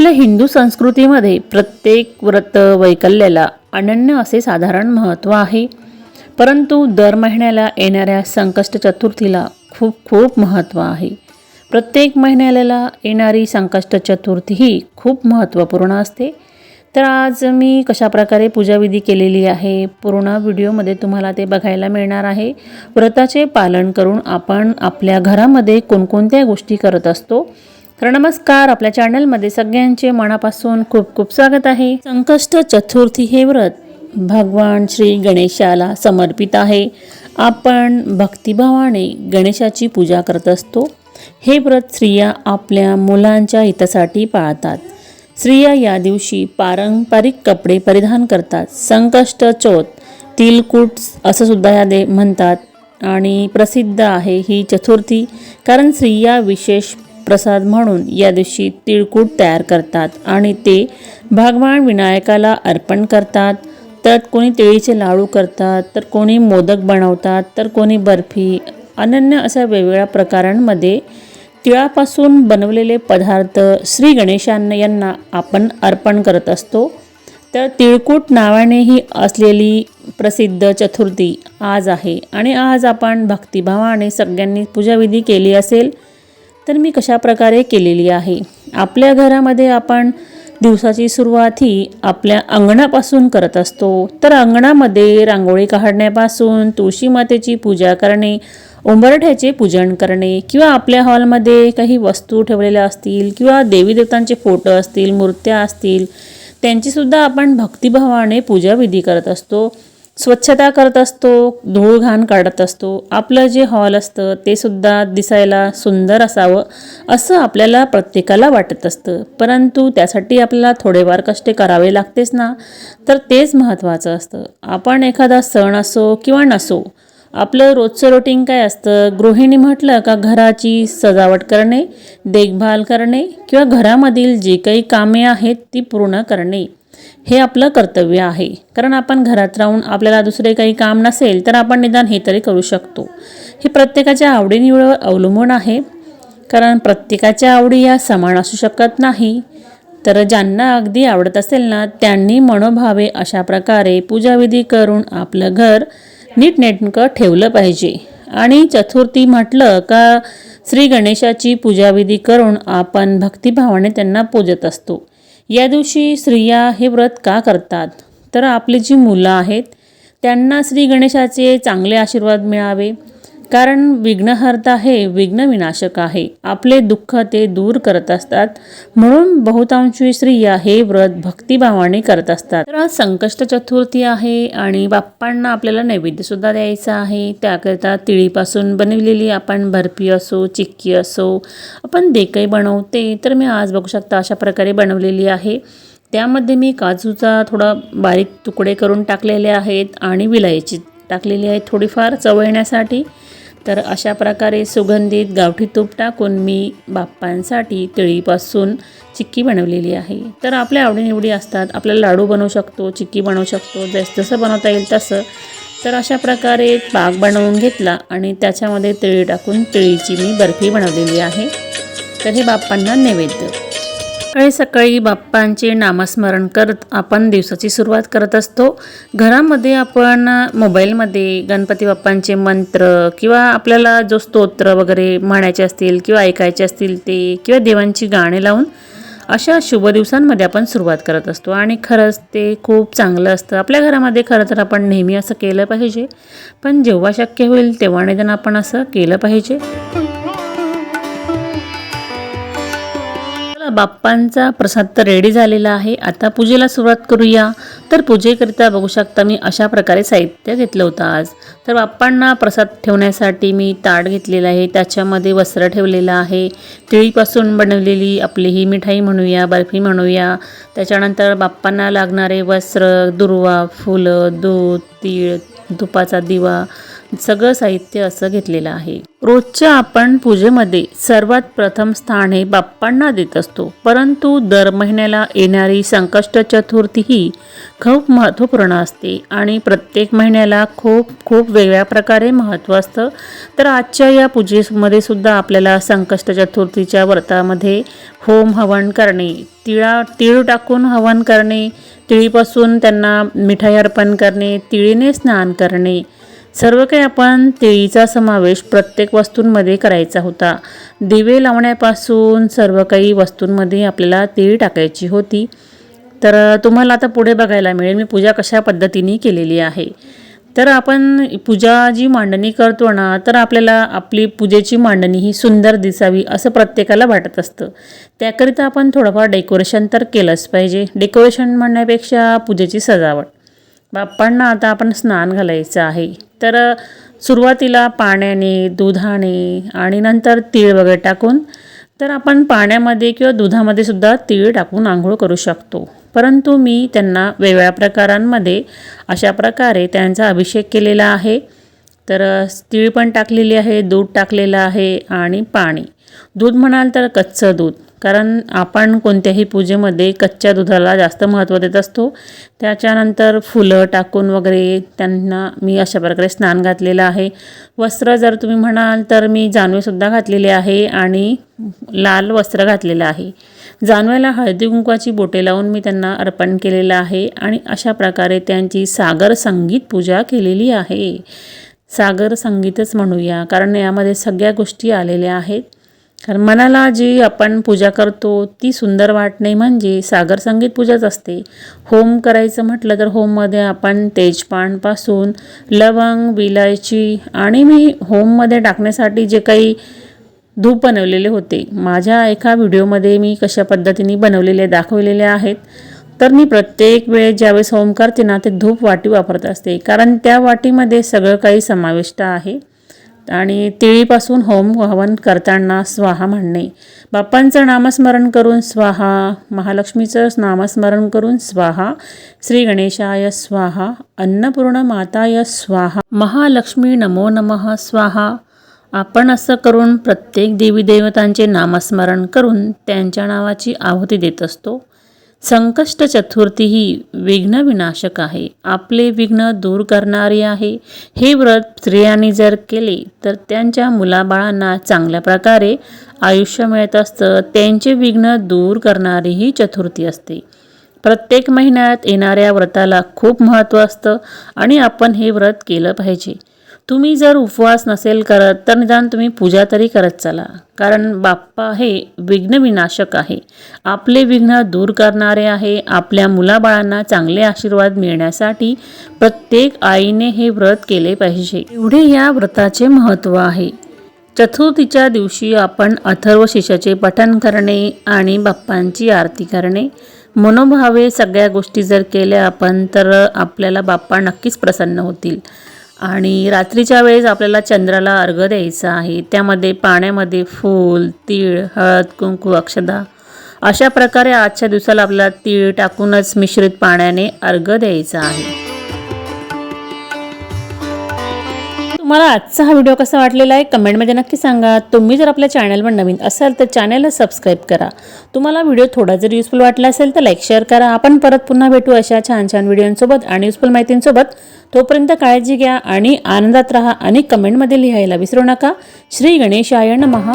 आपल्या हिंदू संस्कृतीमध्ये प्रत्येक व्रत वैकल्याला अनन्य असे साधारण महत्त्व आहे. परंतु दर महिन्याला येणाऱ्या संकष्ट चतुर्थीला खूप खूप महत्त्व आहे. प्रत्येक महिन्याला येणारी संकष्ट चतुर्थी ही खूप महत्त्वपूर्ण असते. तर आज मी कशाप्रकारे पूजाविधी केलेली आहे पूर्ण व्हिडिओमध्ये तुम्हाला ते बघायला मिळणार आहे. व्रताचे पालन करून आपण आपल्या घरामध्ये कोणकोणत्या गोष्टी करत असतो तर नमस्कार आपल्या चॅनलमध्ये सगळ्यांचे मनापासून खूप खूप स्वागत आहे. संकष्ट चतुर्थी हे व्रत भगवान श्री गणेशाला समर्पित आहे. आपण भक्तिभावाने गणेशाची पूजा करत असतो. हे व्रत स्त्रिया आपल्या मुलांच्या हितासाठी पाळतात. स्त्रिया या दिवशी पारंपरिक कपडे परिधान करतात. संकष्ट चौथ तिलकूट असं सुद्धा या दे म्हणतात. आणि प्रसिद्ध आहे ही चतुर्थी कारण स्त्रिया विशेष प्रसाद म्हणून या दिवशी तिळकूट तयार करतात आणि ते भगवान विनायकाला अर्पण करतात. तर कोणी तिळीचे लाडू करतात तर कोणी मोदक बनवतात तर कोणी बर्फी अनन्य अशा वेगवेगळ्या प्रकारांमध्ये तिळापासून बनवलेले पदार्थ श्री गणेशांना यांना आपण अर्पण करत असतो. तर तिळकूट नावानेही असलेली प्रसिद्ध चतुर्थी आज आहे आणि आज आपण भक्तिभावाने सगळ्यांनी पूजाविधी केली असेल तर मी कशा प्रकारे केलेली आहे? आपल्या घरामध्ये आपण दिवसाची सुरुवात ही आपल्या अंगणापासून करत असतो. तर अंगणामध्ये रांगोळी काढण्यापासून तुळशी मातेची पूजा करणे उंबरठ्याचे पूजन करणे किंवा आपल्या हॉलमध्ये काही वस्तू ठेवलेल्या असतील किंवा देवी देवतांचे फोटो असतील मूर्त्या असतील त्यांचीसुद्धा आपण भक्तिभावाने पूजाविधी करत असतो. स्वच्छता करत असतो धूळ घाण काढत असतो. आपलं जे हॉल असतं ते सुद्धा दिसायला सुंदर असावं असं आपल्याला प्रत्येकाला वाटत असतं. परंतु त्यासाठी आपल्याला थोडेफार कष्ट करावे लागतेच ना? तर तेच महत्त्वाचं असतं. आपण एखादा सण असो किंवा नसो आपलं रोजचं रुटीन काय असतं? गृहिणी म्हटलं का घराची सजावट करणे देखभाल करणे किंवा घरामधील जी काही कामे आहेत ती पूर्ण करणे. हे आपलं कर्तव्य आहे. कारण आपण घरात राहून आपल्याला दुसरे काही काम नसेल तर आपण निदान हे तरी करू शकतो. हे प्रत्येकाच्या आवडीनिवडीवर अवलंबून आहे. कारण प्रत्येकाच्या आवडी या समान असू शकत नाही. तर ज्यांना अगदी आवडत असेल ना त्यांनी मनोभावे अशा प्रकारे पूजाविधी करून आपलं घर नीटनेटकं ठेवलं पाहिजे. आणि चतुर्थी म्हटलं का श्री गणेशाची पूजाविधी करून आपण भक्तिभावाने त्यांना पूजत असतो. या दिवशी स्त्रिया हे व्रत का करतात? तर आपली जी मुलं आहेत त्यांना श्री गणेशाचे चांगले आशीर्वाद मिळावे. कारण विघ्नहर्ता हे विघ्नविनाशक आहे. आपले दुःख ते दूर करत असतात. म्हणून बहुतांशी स्त्रिया हे व्रत भक्तिभावाने करत असतात. तर आज संकष्ट चतुर्थी आहे आणि बाप्पांना आपल्याला नैवेद्यसुद्धा द्यायचा आहे. त्याकरिता तिळीपासून बनवलेली आपण बर्फी असो चिक्की असो आपण जे काही बनवते तर मी आज बघू शकता अशा प्रकारे बनवलेली आहे. त्यामध्ये मी काजूचा थोडा बारीक तुकडे करून टाकलेले आहेत आणि विलायची टाकलेली आहे थोडीफार चव येण्यासाठी तर अशा प्रकारे सुगंधित गावठी तूप टाकून मी बाप्पांसाठी तिळीपासून चिक्की बनवलेली आहे. तर आपल्या आवडीनिवडी असतात. आपल्याला लाडू बनवू शकतो चिक्की बनवू शकतो जस जसं बनवता येईल तसं. तर अशा प्रकारे पाक बनवून घेतला आणि त्याच्यामध्ये तिळी टाकून तिळीची मी बर्फी बनवलेली आहे. तर हे बाप्पांना नैवेद्य. सकाळी सकाळी बाप्पांचे नामस्मरण करत आपण दिवसाची सुरुवात करत असतो. घरामध्ये आपण मोबाईलमध्ये गणपती बाप्पांचे मंत्र किंवा आपल्याला जो स्तोत्र वगैरे म्हणायचे असतील किंवा ऐकायचे असतील ते किंवा देवांची गाणे लावून अशा शुभ दिवसांमध्ये आपण सुरुवात करत असतो. आणि खरंच ते खूप चांगलं असतं. आपल्या घरामध्ये खरं तर आपण नेहमी असं केलं पाहिजे. पण जेव्हा शक्य होईल तेव्हा निदान आपण असं केलं पाहिजे. बाप्पांचा प्रसाद तर रेडी झालेला आहे. आता पूजेला सुरुवात करूया. तर पूजेकरिता बघू शकता मी अशा प्रकारे साहित्य घेतलं होतं आज. तर बाप्पांना प्रसाद ठेवण्यासाठी मी ताट घेतलेलं आहे. त्याच्यामध्ये वस्त्र ठेवलेलं आहे. तिळीपासून बनवलेली आपली ही मिठाई म्हणूया बर्फी म्हणूया. त्याच्यानंतर बाप्पांना लागणारे वस्त्र दुर्वा फुलं दूध तीळ तुपाचा दिवा सगळं साहित्य असं घेतलेलं आहे. रोजच्या आपण पूजेमध्ये सर्वात प्रथम स्थान हे बाप्पांना देत असतो. परंतु दर महिन्याला येणारी संकष्ट चतुर्थी ही खूप महत्त्वपूर्ण असते आणि प्रत्येक महिन्याला खूप खूप वेगळ्या प्रकारे महत्त्व असतं. तर आजच्या या पूजेमध्ये सुद्धा आपल्याला संकष्ट चतुर्थीच्या व्रतामध्ये होम हवन करणे तिळा तीळ टाकून हवन करणे तिळीपासून त्यांना मिठाई अर्पण करणे तिळीने स्नान करणे सर्व काही आपण तिळीचा समावेश प्रत्येक वस्तूंमध्ये करायचा होता. दिवे लावण्यापासून सर्व काही वस्तूंमध्ये आपल्याला तिळ टाकायची होती. तर तुम्हाला आता पुढे बघायला मिळेल मी पूजा कशा पद्धतीने केलेली आहे. तर आपण पूजा जी मांडणी करतो ना तर आपल्याला आपली पूजेची मांडणी ही सुंदर दिसावी असं प्रत्येकाला वाटत असतं. त्याकरिता आपण थोडंफार डेकोरेशन तर केलंच पाहिजे. डेकोरेशन म्हणण्यापेक्षा पूजेची सजावट. बाप्पांना आता आपण स्नान घालायचं आहे. तर सुरुवातीला पाण्याने दुधाने आणि नंतर तीळ वगैरे टाकून तर आपण पाण्यामध्ये किंवा दुधामध्ये सुद्धा तीळ टाकून आंघोळ करू शकतो. परंतु मी त्यांना वेगळ्या प्रकारांमध्ये अशा प्रकारे त्यांचा अभिषेक केलेला आहे. तर तीळ पण टाकलेली आहे दूध टाकलेलं आहे आणि पाणी. दूध म्हणाल तर कच्चं दूध. कारण आपण कोणत्याही पूजेमध्ये कच्च्या दुधाला जास्त महत्त्व देत असतो. त्याच्यानंतर फुलं टाकून वगैरे त्यांना मी अशा प्रकारे स्नान घातलेलं आहे. वस्त्र जर तुम्ही म्हणाल तर मी जानवेसुद्धा घातलेले आहे आणि लाल वस्त्र घातलेलं आहे. जानव्याला हळदी कुंकवाची बोटे लावून मी त्यांना अर्पण केलेलं आहे आणि अशा प्रकारे त्यांची सागर संगीत पूजा केलेली आहे. सागर संगीतच म्हणूया कारण यामध्ये सगळ्या गोष्टी आलेल्या आहेत. कारण मनाला जी आपण पूजा करतो ती सुंदर वाटणे म्हणजे सागर संगीत पूजाच असते. होम करायचं म्हटलं तर होममध्ये आपण तेजपानपासून लवंग विलायची आणि मी होममध्ये टाकण्यासाठी जे काही धूप बनवलेले होते माझ्या एका व्हिडिओमध्ये मी कशा पद्धतीने बनवलेले दाखवलेले आहेत. तर मी प्रत्येक वेळेस ज्यावेळेस होम करते ना ते धूप वाटी वापरत असते. कारण त्या वाटीमध्ये सगळं काही समाविष्ट आहे. आणि तिळीपासून होम हवन करताना स्वाहा म्हणणे. बाप्पांचं नामस्मरण करून स्वाहा महालक्ष्मीचं नामस्मरण करून स्वाहा श्री गणेशाय स्वाहा अन्नपूर्ण माताय स्वाहा महालक्ष्मी नमो नमः स्वाहा. आपण असं करून प्रत्येक देवी देवतांचे नामस्मरण करून त्यांच्या नावाची आहुती देत असतो. संकष्ट चतुर्थी ही विघ्नविनाशक आहे. आपले विघ्न दूर करणारी आहे. हे व्रत स्त्रियांनी जर केले तर त्यांच्या मुलाबाळांना चांगल्या प्रकारे आयुष्य मिळत असतं. त्यांचे विघ्न दूर करणारी ही चतुर्थी असते. प्रत्येक महिन्यात येणाऱ्या व्रताला खूप महत्त्व असतं आणि आपण हे व्रत केलं पाहिजे. तुम्ही जर उपवास नसेल करत तर निदान तुम्ही पूजा तरी करत चला. कारण बाप्पा हे विघ्न विनाशक आहे. आपले विघ्न दूर करणारे आहे. आपल्या मुलाबाळांना चांगले आशीर्वाद मिळण्यासाठी प्रत्येक आईने हे व्रत केले पाहिजे. एवढे या व्रताचे महत्त्व आहे. चतुर्थीच्या दिवशी आपण अथर्व शिष्याचे पठण करणे आणि बाप्पांची आरती करणे. मनोभावे सगळ्या गोष्टी जर केल्या आपण तर आपल्याला बाप्पा नक्कीच प्रसन्न होतील. आणि रात्रीच्या वेळेस आपल्याला चंद्राला अर्घ द्यायचा आहे. त्यामध्ये पाण्यामध्ये फूल तीळ हळद कुंकू अक्षदा अशा प्रकारे आजच्या दिवसाला आपल्याला तीळ टाकूनच मिश्रित पाण्याने अर्घ द्यायचा आहे. तुम्हाला आजचा हा व्हिडिओ कसा वाटलेला आहे कमेंटमध्ये नक्की सांगा. तुम्ही जर आपल्या चॅनलवर नवीन असाल तर चॅनलला सबस्क्राईब करा. तुम्हाला व्हिडिओ थोडा जर युजफुल वाटला असेल तर लाईक शेअर करा. आपण परत पुन्हा भेटू अशा छान छान व्हिडिओंसोबत आणि युजफुल माहितींसोबत. तोपर्यंत काळजी घ्या आणि आनंदात राहा आणि कमेंटमध्ये लिहायला विसरू नका. श्री गणेशायण महा